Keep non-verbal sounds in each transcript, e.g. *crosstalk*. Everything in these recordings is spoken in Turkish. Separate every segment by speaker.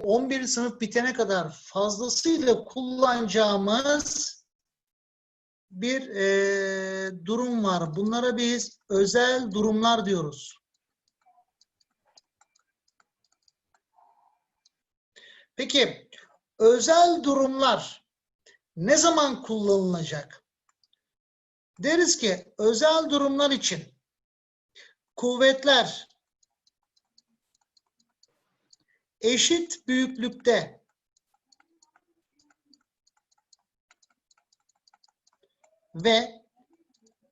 Speaker 1: 11. sınıf bitene kadar fazlasıyla kullanacağımız bir e, durum var. Bunlara biz özel durumlar diyoruz. Peki özel durumlar ne zaman kullanılacak? Deriz ki özel durumlar için kuvvetler eşit büyüklükte ve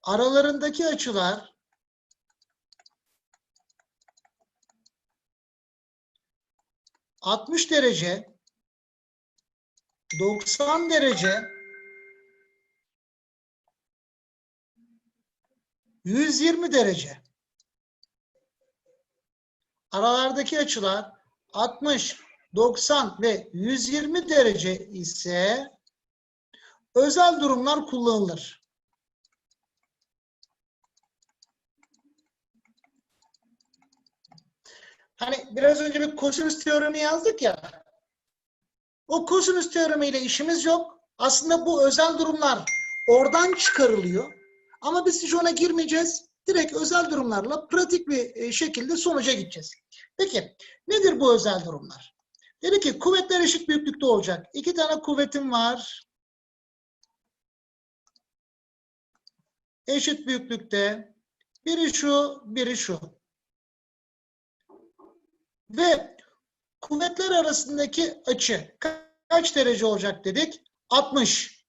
Speaker 1: aralarındaki açılar ...60 derece, 90 derece, 120 derece. Aralardaki açılar 60, 90 ve 120 derece ise özel durumlar kullanılır. Hani biraz önce bir kosinüs teoremi yazdık ya. O kosinüs teoremiyle işimiz yok. Aslında bu özel durumlar oradan çıkarılıyor. Ama biz hiç ona girmeyeceğiz. Direkt özel durumlarla pratik bir e, şekilde sonuca gideceğiz. Peki nedir bu özel durumlar? Dedi ki kuvvetler eşit büyüklükte olacak. İki tane kuvvetim var. Eşit büyüklükte. Biri şu, biri şu. Ve kuvvetler arasındaki açı ka- kaç derece olacak dedik? 60.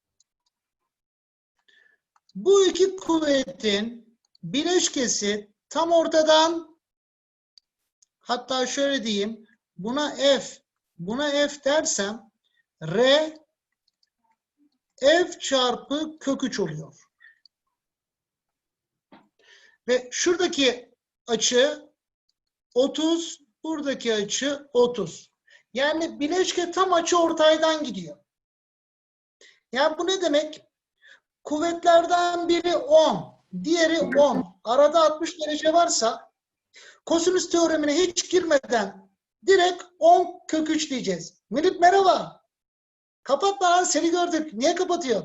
Speaker 1: Bu iki kuvvetin bileşkesi tam ortadan hatta şöyle diyeyim buna F buna F dersem R F çarpı kök 3 oluyor. Ve şuradaki açı 30, buradaki açı 30. Yani bileşke tam açı ortaydan gidiyor. Yani bu ne demek? Kuvvetlerden biri 10, diğeri 10. Arada 60 derece varsa kosinüs teoremine hiç girmeden direkt 10 kök 3 diyeceğiz. Milip merhaba. Kapatma lan seni gördük. Niye kapatıyor?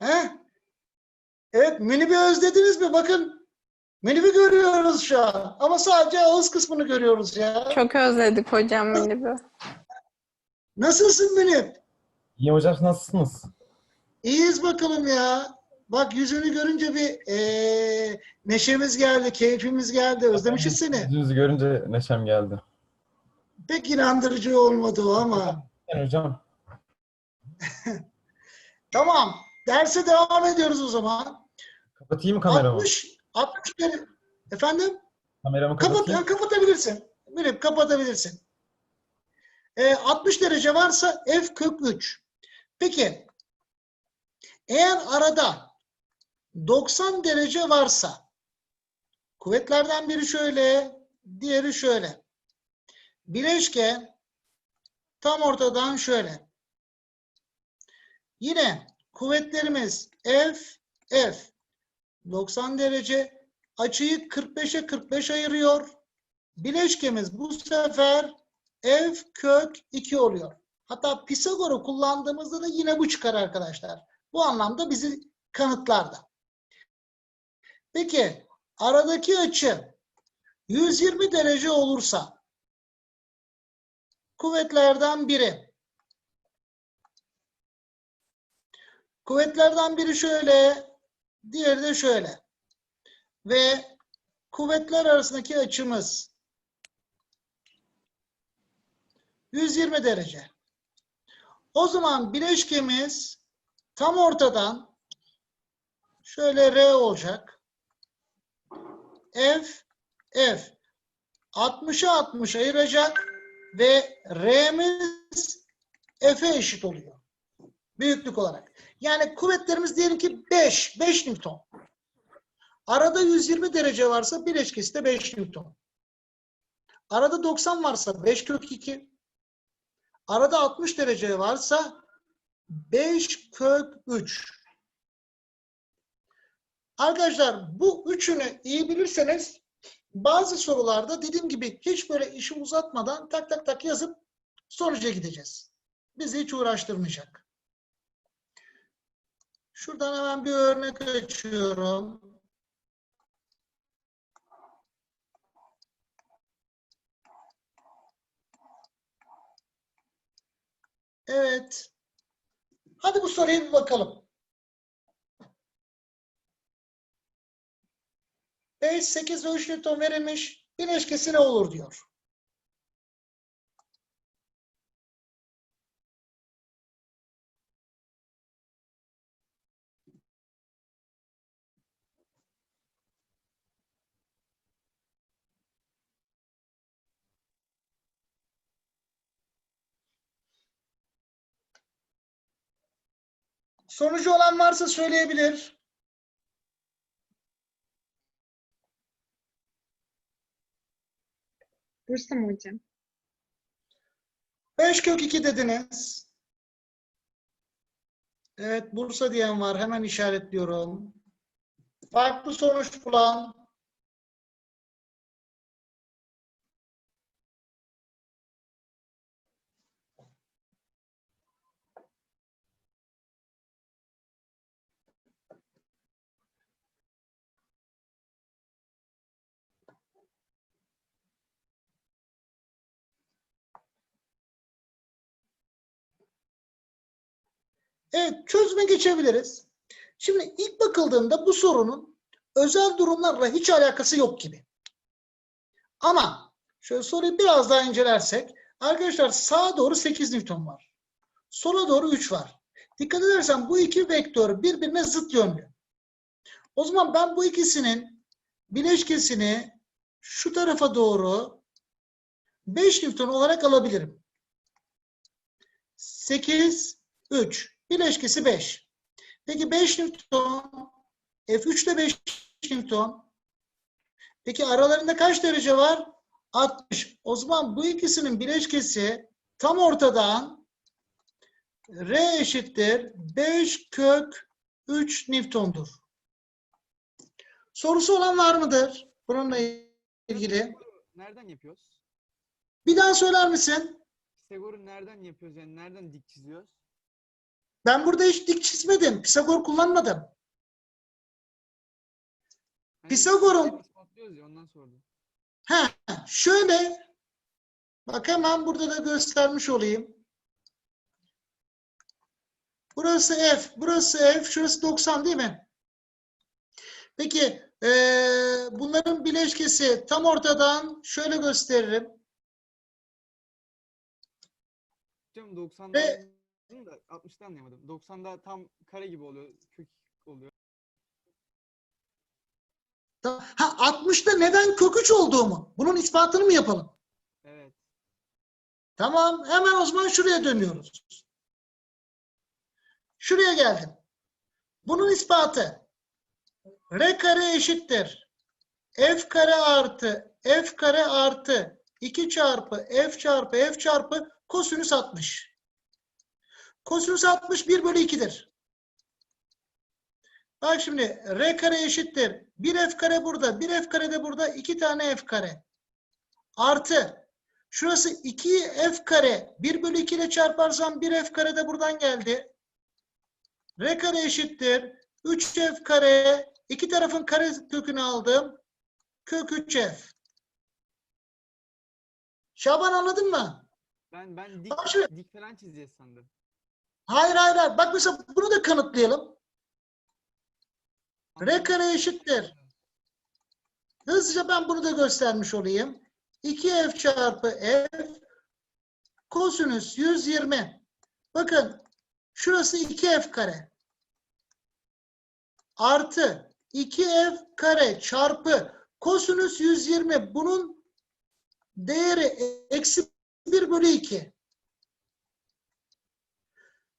Speaker 1: He? Evet Münib'i özlediniz mi? Bakın Münib'i görüyoruz şu an. Ama sadece ağız kısmını görüyoruz ya.
Speaker 2: Çok özledik hocam Münib'i.
Speaker 1: Nasılsın Münib?
Speaker 3: İyi hocam nasılsınız?
Speaker 1: İyiyiz bakalım ya. Bak yüzünü görünce bir eee, neşemiz geldi, keyfimiz geldi. Özlemişiz seni.
Speaker 3: Yüzünüzü görünce neşem geldi.
Speaker 1: Pek inandırıcı olmadı o ama.
Speaker 3: Yani hocam *laughs*
Speaker 1: Tamam. Derse devam ediyoruz o zaman.
Speaker 3: kapatayım mı kameramı?
Speaker 1: 60 60 derece. Efendim?
Speaker 3: Kameramı
Speaker 1: Kapat,
Speaker 3: kapatayım.
Speaker 1: ha, kapatabilirsin. Münib kapatabilirsin. Ee, 60 derece varsa f kök 3. Peki eğer arada 90 derece varsa kuvvetlerden biri şöyle, diğeri şöyle. Bileşke tam ortadan şöyle. Yine kuvvetlerimiz F, F. 90 derece açıyı 45'e 45 ayırıyor. Bileşkemiz bu sefer f kök 2 oluyor. Hatta Pisagor'u kullandığımızda da yine bu çıkar arkadaşlar. Bu anlamda bizi kanıtlar da. Peki aradaki açı 120 derece olursa kuvvetlerden biri kuvvetlerden biri şöyle diğeri de şöyle ve kuvvetler arasındaki açımız 120 derece. O zaman bileşkemiz tam ortadan şöyle R olacak. F, F. 60'a 60 ayıracak ve R'miz F'e eşit oluyor. Büyüklük olarak. Yani kuvvetlerimiz diyelim ki 5, 5 Newton. Arada 120 derece varsa bileşkesi de 5 Newton. Arada 90 varsa 5 kök 2. Arada 60 derece varsa 5 kök 3. Arkadaşlar bu üçünü iyi bilirseniz bazı sorularda dediğim gibi hiç böyle işi uzatmadan tak tak tak yazıp sonuca gideceğiz. Bizi hiç uğraştırmayacak. Şuradan hemen bir örnek açıyorum. Evet. Hadi bu soruya bir bakalım. 5, 8 ve 3 Newton verilmiş. Bileşkesi ne olur diyor. Sonucu olan varsa söyleyebilir.
Speaker 2: Bursa mı hocam?
Speaker 1: 5 kök 2 dediniz. Evet Bursa diyen var. Hemen işaretliyorum. Farklı sonuç bulan. Evet, çözüme geçebiliriz. Şimdi ilk bakıldığında bu sorunun özel durumlarla hiç alakası yok gibi. Ama şöyle soruyu biraz daha incelersek arkadaşlar sağa doğru 8 Newton var. Sola doğru 3 var. Dikkat edersen bu iki vektör birbirine zıt yönlü. O zaman ben bu ikisinin bileşkesini şu tarafa doğru 5 Newton olarak alabilirim. 8, 3. Bileşkesi 5. Peki 5 Newton, F3 de 5 Newton. Peki aralarında kaç derece var? 60. O zaman bu ikisinin bileşkesi tam ortadan R eşittir 5 kök 3 Newton'dur. Sorusu olan var mıdır? Bununla ilgili.
Speaker 4: Nereden yapıyoruz?
Speaker 1: Bir daha söyler misin?
Speaker 4: Pisagor'u nereden yapıyoruz? Yani nereden dik çiziyoruz?
Speaker 1: Ben burada hiç dik çizmedim. Pisagor kullanmadım. Pisagor'un-. Ha, şöyle bak hemen burada da göstermiş olayım. Burası F, burası F, şurası 90 değil mi? Peki eee, bunların bileşkesi tam ortadan şöyle gösteririm.
Speaker 4: Hocam 90'da
Speaker 1: Ve-
Speaker 4: anladım da 60'da anlayamadım. 90'da tam kare gibi oluyor. Kök oluyor.
Speaker 1: Ha 60'da neden kök 3 olduğumu? Bunun ispatını mı yapalım?
Speaker 4: Evet.
Speaker 1: Tamam, hemen o zaman şuraya dönüyoruz. Şuraya geldim. Bunun ispatı R kare eşittir. F kare artı F kare artı 2 çarpı F çarpı F çarpı kosinüs 60. Kosinüs 60 1 bölü 2'dir. Bak şimdi R kare eşittir. 1 F kare burada, 1 F kare de burada, 2 tane F kare. Artı Şurası 2 f kare. 1 bölü 2 ile çarparsam 1 f kare de buradan geldi. R kare eşittir. 3 f kare. İki tarafın kare kökünü aldım. Kök 3 f. Şaban anladın mı?
Speaker 4: Ben ben dik,
Speaker 1: Bak şimdi-
Speaker 4: dik falan çizeceğiz sandım.
Speaker 1: Hayır hayır hayır. Bak mesela bunu da kanıtlayalım. R kare eşittir. Hızlıca ben bunu da göstermiş olayım. 2f çarpı f kosinüs 120. Bakın şurası 2f kare. Artı 2f kare çarpı kosinüs 120. Bunun değeri eksi 1 bölü 2.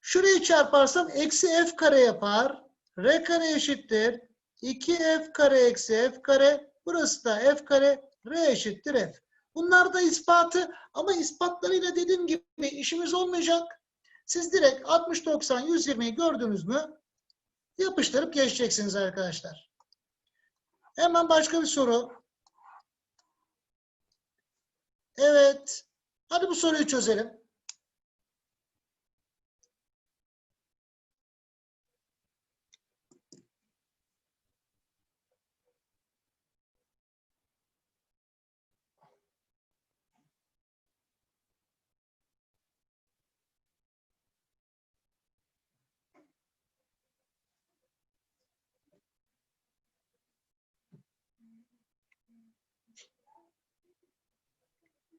Speaker 1: Şurayı çarparsam eksi f kare yapar. R kare eşittir. 2f kare eksi f kare. Burası da f kare. R eşittir f. Bunlar da ispatı ama ispatlarıyla dediğim gibi işimiz olmayacak. Siz direkt 60, 90, 120'yi gördünüz mü yapıştırıp geçeceksiniz arkadaşlar. Hemen başka bir soru. Evet. Hadi bu soruyu çözelim.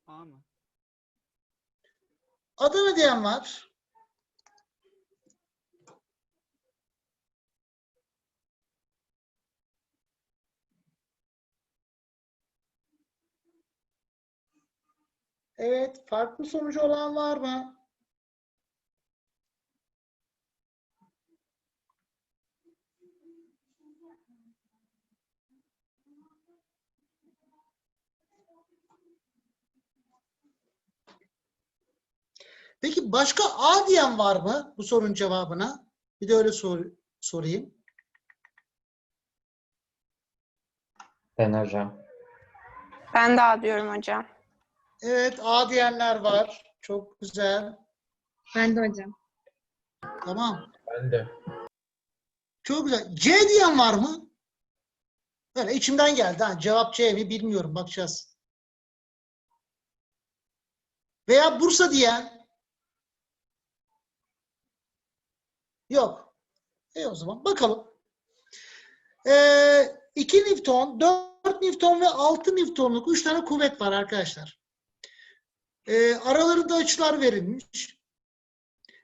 Speaker 4: A mı?
Speaker 1: Adana diyen var. Evet, farklı sonucu olan var mı? Peki başka A diyen var mı bu sorunun cevabına? Bir de öyle sor, sorayım.
Speaker 5: Ben hocam.
Speaker 2: Ben de A diyorum hocam.
Speaker 1: Evet, A diyenler var. Çok güzel.
Speaker 6: Ben de hocam.
Speaker 1: Tamam.
Speaker 3: Ben de.
Speaker 1: Çok güzel. C diyen var mı? Böyle içimden geldi. Ha. Cevap C mi bilmiyorum. Bakacağız. Veya Bursa diyen? Yok. E o zaman bakalım. Ee, 2 Newton, 4 Newton ve 6 Newton'luk 3 tane kuvvet var arkadaşlar. Ee, aralarında açılar verilmiş.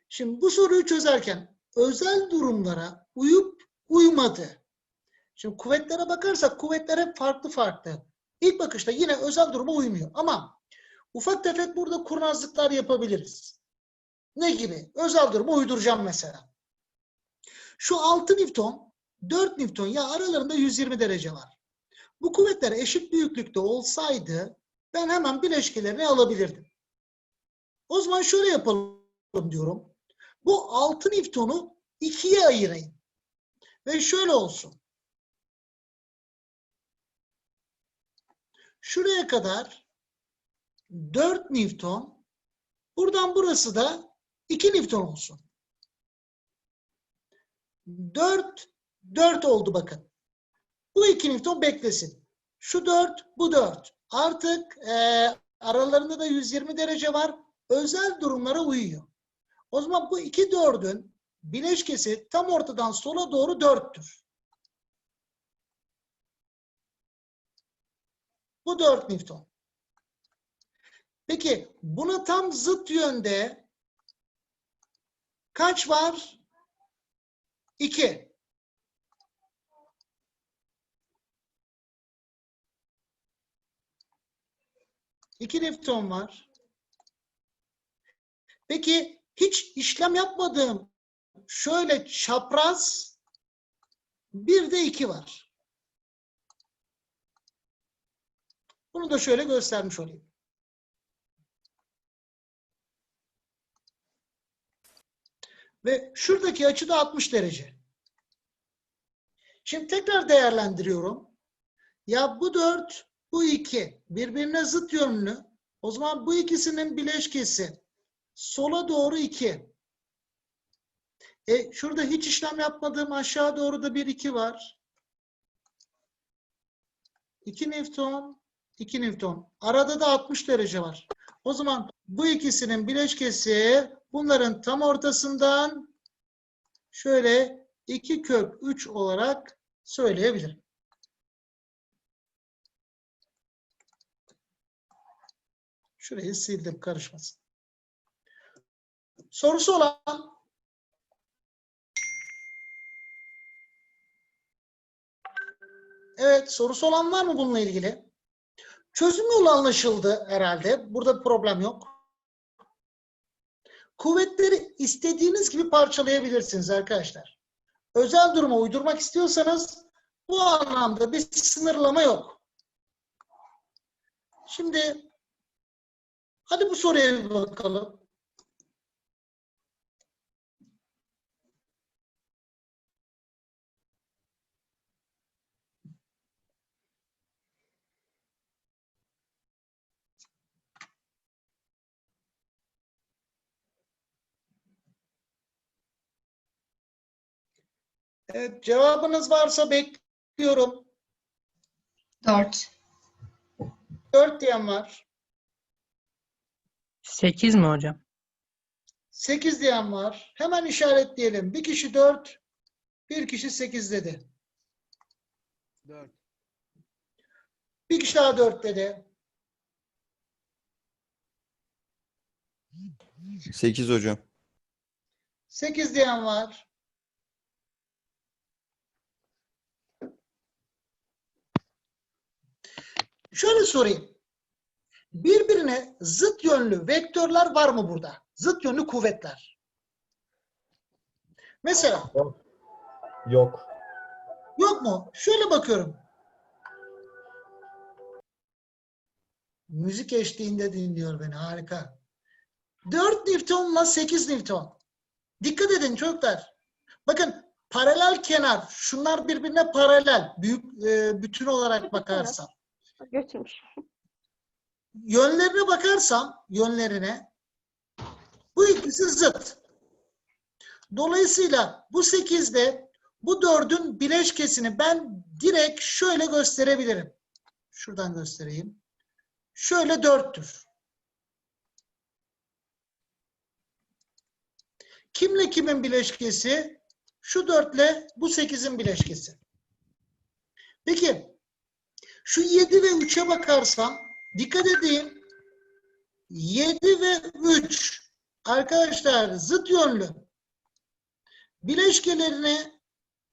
Speaker 1: Şimdi bu soruyu çözerken özel durumlara uyup uymadı. Şimdi kuvvetlere bakarsak kuvvetler hep farklı farklı. İlk bakışta yine özel duruma uymuyor. Ama ufak tefek burada kurnazlıklar yapabiliriz. Ne gibi? Özel duruma uyduracağım mesela. Şu 6 Newton, 4 Newton ya aralarında 120 derece var. Bu kuvvetler eşit büyüklükte olsaydı ben hemen bileşkelerini alabilirdim. O zaman şöyle yapalım diyorum. Bu 6 Newton'u ikiye ayırayım. Ve şöyle olsun. Şuraya kadar 4 Newton. Buradan burası da 2 Newton olsun. 4, 4 oldu bakın. Bu 2 Newton beklesin. Şu 4, bu 4. Artık eee, aralarında da 120 derece var. Özel durumlara uyuyor. O zaman bu iki dördün bileşkesi tam ortadan sola doğru dörttür. Bu 4 Newton. Peki buna tam zıt yönde kaç var? 2. İki Newton var. Peki hiç işlem yapmadığım şöyle çapraz bir de iki var. Bunu da şöyle göstermiş olayım. Ve şuradaki açı da 60 derece. Şimdi tekrar değerlendiriyorum. Ya bu 4, bu 2 birbirine zıt yönlü. O zaman bu ikisinin bileşkesi sola doğru 2. E şurada hiç işlem yapmadığım aşağı doğru da bir 2 var. 2 Newton, 2 Newton. Arada da 60 derece var. O zaman bu ikisinin bileşkesi bunların tam ortasından şöyle 2 kök 3 olarak söyleyebilirim. Şurayı sildim karışmasın. Sorusu olan Evet, sorusu olan var mı bununla ilgili? Çözüm yolu anlaşıldı herhalde. Burada problem yok. Kuvvetleri istediğiniz gibi parçalayabilirsiniz arkadaşlar. Özel duruma uydurmak istiyorsanız bu anlamda bir sınırlama yok. Şimdi hadi bu soruya bir bakalım. Evet, cevabınız varsa bekliyorum.
Speaker 6: 4.
Speaker 1: 4 diyen var.
Speaker 7: 8 mi hocam?
Speaker 1: 8 diyen var. Hemen işaretleyelim. Bir kişi 4, bir kişi 8 dedi.
Speaker 4: 4.
Speaker 1: Bir kişi daha 4 dedi.
Speaker 8: 8 hocam.
Speaker 1: 8 diyen var. Şöyle sorayım. Birbirine zıt yönlü vektörler var mı burada? Zıt yönlü kuvvetler. Mesela
Speaker 3: Yok.
Speaker 1: yok mu? Şöyle bakıyorum. Müzik eşliğinde dinliyor beni. Harika. 4 Newton'la 8 Newton. Dikkat edin çocuklar. Bakın paralel kenar. Şunlar birbirine paralel. Büyük e, bütün olarak bakarsam.
Speaker 2: Götürmüş.
Speaker 1: Yönlerine bakarsam, yönlerine bu ikisi zıt. Dolayısıyla bu 8'de bu 4'ün bileşkesini ben direkt şöyle gösterebilirim. Şuradan göstereyim. Şöyle 4'tür. Kimle kimin bileşkesi? Şu 4 ile bu 8'in bileşkesi. Peki şu 7 ve 3'e bakarsam dikkat edin. 7 ve 3 arkadaşlar zıt yönlü. Bileşkelerini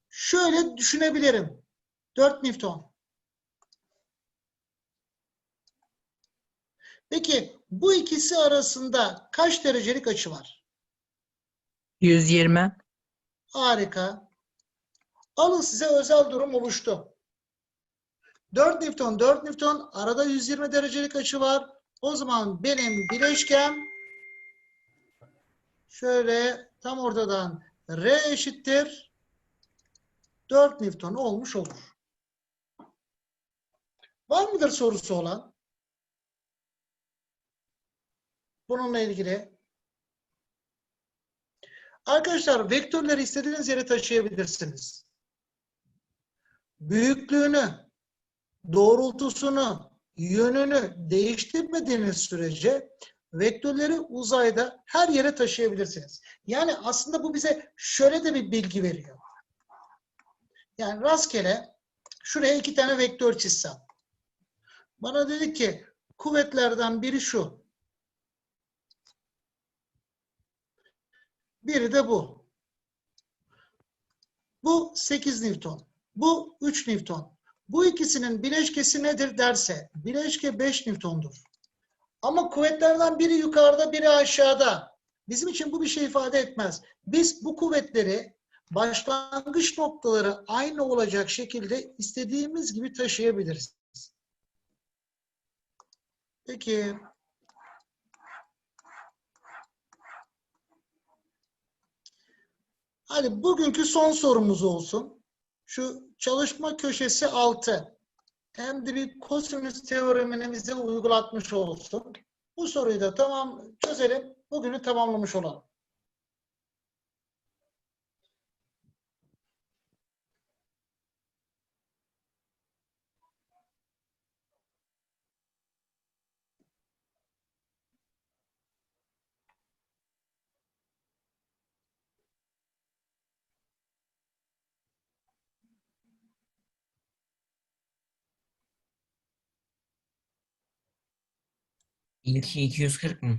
Speaker 1: şöyle düşünebilirim. 4 Newton. Peki bu ikisi arasında kaç derecelik açı var?
Speaker 7: 120.
Speaker 1: Harika. Alın size özel durum oluştu. 4 Newton, 4 Newton arada 120 derecelik açı var. O zaman benim bileşkem şöyle tam ortadan R eşittir 4 Newton olmuş olur. Var mıdır sorusu olan? Bununla ilgili. Arkadaşlar vektörleri istediğiniz yere taşıyabilirsiniz. Büyüklüğünü, doğrultusunu, yönünü değiştirmediğiniz sürece vektörleri uzayda her yere taşıyabilirsiniz. Yani aslında bu bize şöyle de bir bilgi veriyor. Yani rastgele şuraya iki tane vektör çizsem. Bana dedi ki kuvvetlerden biri şu. Biri de bu. Bu 8 Newton. Bu 3 Newton. Bu ikisinin bileşkesi nedir derse bileşke 5 Newton'dur. Ama kuvvetlerden biri yukarıda biri aşağıda. Bizim için bu bir şey ifade etmez. Biz bu kuvvetleri başlangıç noktaları aynı olacak şekilde istediğimiz gibi taşıyabiliriz. Peki. Hadi bugünkü son sorumuz olsun. Şu çalışma köşesi 6. Hem de bir kosinüs teoremini bize uygulatmış olsun. Bu soruyu da tamam çözelim. Bugünü tamamlamış olalım.
Speaker 9: İlki 240 mı?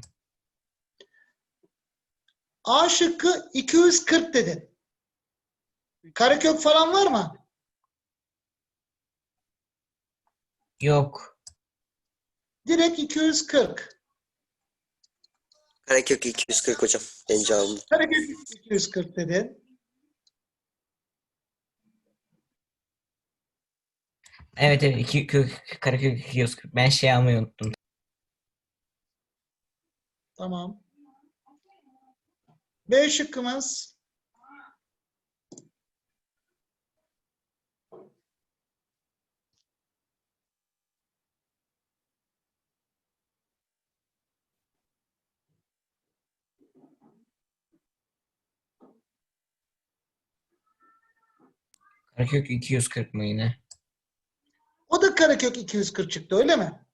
Speaker 1: A şıkkı 240 dedin. Karekök falan var mı?
Speaker 9: Yok.
Speaker 1: Direkt 240.
Speaker 10: Karekök 240 hocam. Benim cevabım.
Speaker 1: Karekök 240 dedin.
Speaker 9: Evet evet 2 kök karekök 240. Ben şey almayı unuttum.
Speaker 1: Tamam. B şıkkımız
Speaker 9: Karekök 240 mı yine?
Speaker 1: O da karekök 240 çıktı öyle mi?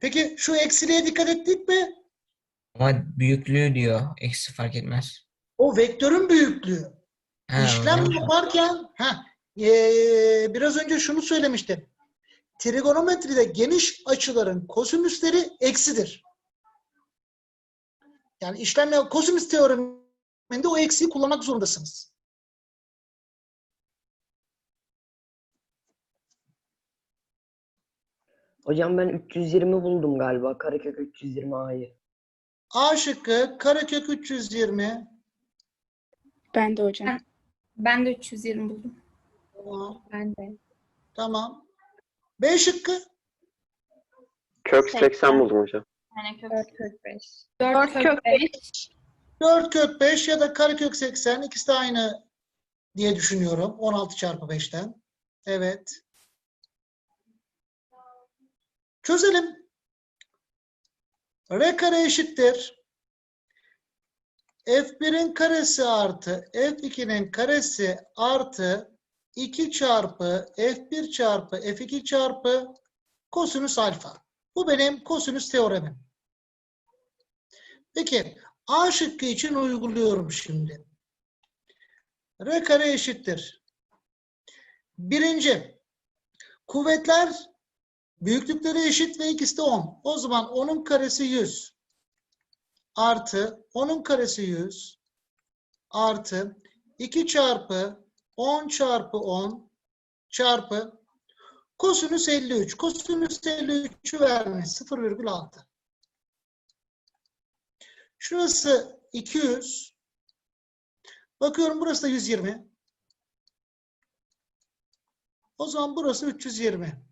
Speaker 1: Peki şu eksiliğe dikkat ettik mi?
Speaker 9: Ama büyüklüğü diyor. Eksi fark etmez.
Speaker 1: O vektörün büyüklüğü.
Speaker 9: Ha,
Speaker 1: İşlem
Speaker 9: o-
Speaker 1: yaparken ha biraz önce şunu söylemiştim. Trigonometride geniş açıların kosinüsleri eksidir. Yani işlem yap- kosinüs teoreminde o eksiği kullanmak zorundasınız.
Speaker 7: Hocam ben 320 buldum galiba. Karekök 320 A'yı.
Speaker 1: A şıkkı karekök 320
Speaker 2: Ben de hocam.
Speaker 6: Ben de 320 buldum.
Speaker 1: tamam.
Speaker 6: Ben de.
Speaker 1: tamam. B şıkkı
Speaker 10: Kök 80 buldum hocam.
Speaker 6: Yani kök 4 kök 5.
Speaker 2: 4
Speaker 6: 4
Speaker 2: kök
Speaker 6: kök 5.
Speaker 1: 4 kök 5 ya da karekök 80 ikisi de aynı diye düşünüyorum. 16 çarpı 5'ten. Evet. Çözelim. R kare eşittir. F1'in karesi artı F2'nin karesi artı 2 çarpı F1 çarpı F2 çarpı kosinüs alfa. Bu benim kosinüs teoremim. Peki A şıkkı için uyguluyorum şimdi. R kare eşittir. Birinci, kuvvetler büyüklükleri eşit ve ikisi de 10. O zaman 10'un karesi 100 artı 10'un karesi 100 artı 2 çarpı 10 çarpı 10 çarpı kosinüs 53. Kosinüs 53'ü vermiş 0,6. Şurası 200. Bakıyorum burası da 120. O zaman burası 320.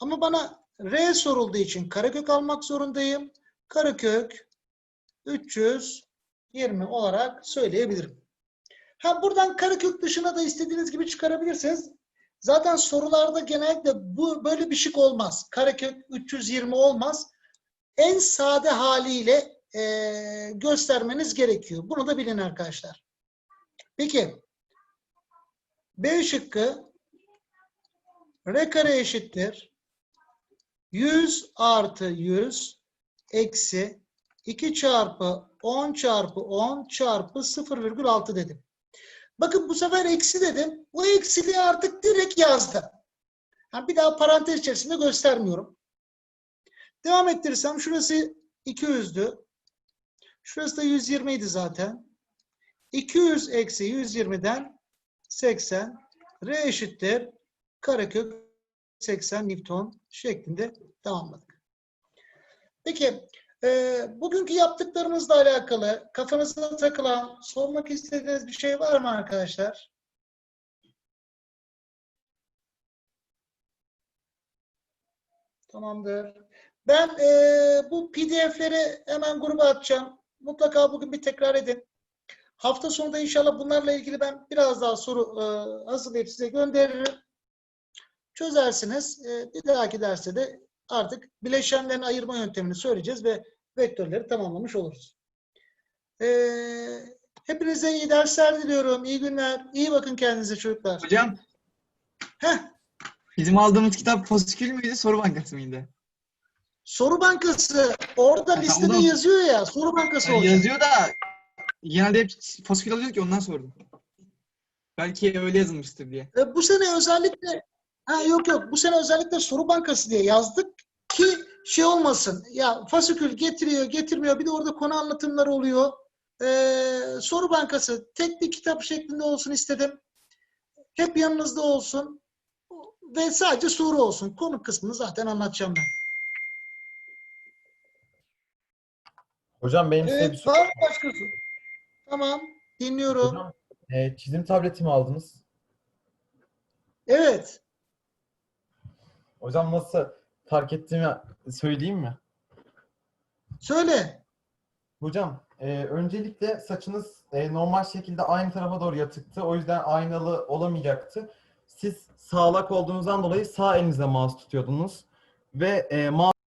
Speaker 1: Ama bana R sorulduğu için karekök almak zorundayım. Karekök 320 olarak söyleyebilirim. Ha buradan karekök dışına da istediğiniz gibi çıkarabilirsiniz. Zaten sorularda genellikle bu böyle bir şık olmaz. Karekök 320 olmaz. En sade haliyle e, göstermeniz gerekiyor. Bunu da bilin arkadaşlar. Peki B şıkkı R kare eşittir 100 artı 100 eksi 2 çarpı 10 çarpı 10 çarpı 0,6 dedim. Bakın bu sefer eksi dedim. Bu eksiliği artık direkt yazdım. Yani bir daha parantez içerisinde göstermiyorum. Devam ettirirsem şurası 200'dü. Şurası da 120 idi zaten. 200 eksi 120'den 80 R eşittir karekök 80 Newton şeklinde tamamladık. Peki e, bugünkü yaptıklarımızla alakalı kafanızda takılan sormak istediğiniz bir şey var mı arkadaşlar? Tamamdır. Ben e, bu pdf'leri hemen gruba atacağım. Mutlaka bugün bir tekrar edin. Hafta sonunda inşallah bunlarla ilgili ben biraz daha soru e, hazırlayıp size gönderirim. Çözersiniz. E, bir dahaki derste de artık bileşenlerin ayırma yöntemini söyleyeceğiz ve vektörleri tamamlamış oluruz. E, hepinize iyi dersler diliyorum. İyi günler. İyi bakın kendinize çocuklar.
Speaker 4: Hocam
Speaker 1: Heh,
Speaker 4: bizim aldığımız kitap fosikül müydü soru bankası mıydı?
Speaker 1: soru bankası orada
Speaker 4: Ha,
Speaker 1: listede yazıyor ya. Soru bankası
Speaker 4: Yani
Speaker 1: olacak.
Speaker 4: yazıyor da genelde hep fosikül alıyor ki ondan sordum. Belki öyle yazılmıştır diye.
Speaker 1: E, bu sene özellikle ha yok yok bu sene özellikle soru bankası diye yazdık ki şey olmasın. Ya fasikül getiriyor, getirmiyor. Bir de orada konu anlatımları oluyor. E, soru bankası tek bir kitap şeklinde olsun istedim. Hep yanınızda olsun ve sadece soru olsun. Konu kısmını zaten anlatacağım ben.
Speaker 3: Hocam benim size bir
Speaker 1: Evet,
Speaker 3: sorum
Speaker 1: var mı başka soru? Tamam, dinliyorum.
Speaker 3: Hocam, e, çizim tableti mi aldınız?
Speaker 1: Evet.
Speaker 3: Hocam nasıl fark ettiğimi söyleyeyim mi?
Speaker 1: Söyle.
Speaker 3: Hocam e, öncelikle saçınız e, normal şekilde aynı tarafa doğru yatıktı. O yüzden aynalı olamayacaktı. Siz sağlak olduğunuzdan dolayı sağ elinizle mouse tutuyordunuz. Ve e, mouse